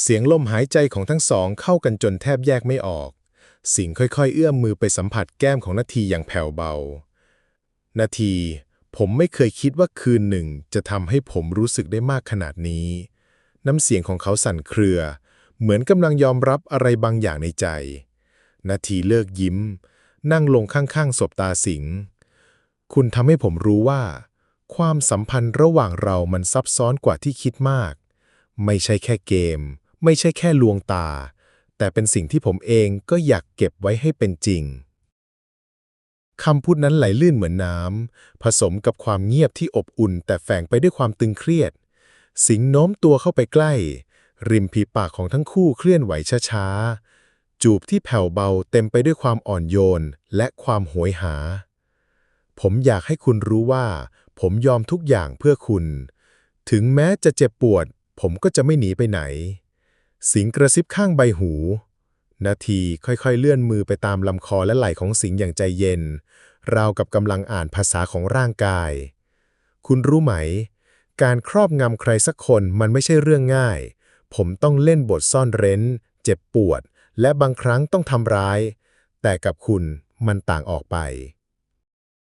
เสียงลมหายใจของทั้งสองเข้ากันจนแทบแยกไม่ออก สิงห์ค่อยๆ เอื้อมมือไปสัมผัสแก้มของนาทีอย่างแผ่วเบา นาที ผมไม่เคยคิดว่าคืนหนึ่งจะทำให้ผมรู้สึกได้มากขนาดนี้ น้ำเสียงของเขาสั่นเครือ เหมือนกำลังยอมรับอะไรบางอย่างในใจ นาทีเลิกยิ้ม นั่งลงข้างๆศพตาสิงห์คุณทำให้ผมรู้ว่า ความสัมพันธ์ระหว่างเรามันซับซ้อนกว่าที่คิดมาก ไม่ใช่แค่เกม ไม่ใช่แค่ลวงตา แต่เป็นสิ่งที่ผมเองก็อยากเก็บไว้ให้เป็นจริงคำพูดนั้นไหลลื่นเหมือนน้ำ ผสมกับความเงียบที่อบอุ่น แต่แฝงไปด้วยความตึงเครียด สิงโน้มตัวเข้าไปใกล้ ริมฝีปากของทั้งคู่เคลื่อนไหวช้าๆ จูบที่แผ่วเบาเต็มไปด้วยความอ่อนโยนและความโหยหา ผมอยากให้คุณรู้ว่า ผมยอมทุกอย่างเพื่อคุณ ถึงแม้จะเจ็บปวด ผมก็จะไม่หนีไปไหน สิงกระซิบข้างใบหู นาทีค่อยๆเลื่อนมือไปตามลำคอและไหล่ของสิงอย่างใจเย็น ราวกับกำลังอ่านภาษาของร่างกาย คุณรู้ไหม การครอบงำใครสักคนมันไม่ใช่เรื่องง่าย ผมต้องเล่นบทซ่อนเร้น เจ็บปวด และบางครั้งต้องทำร้าย แต่กับคุณมันต่างออกไป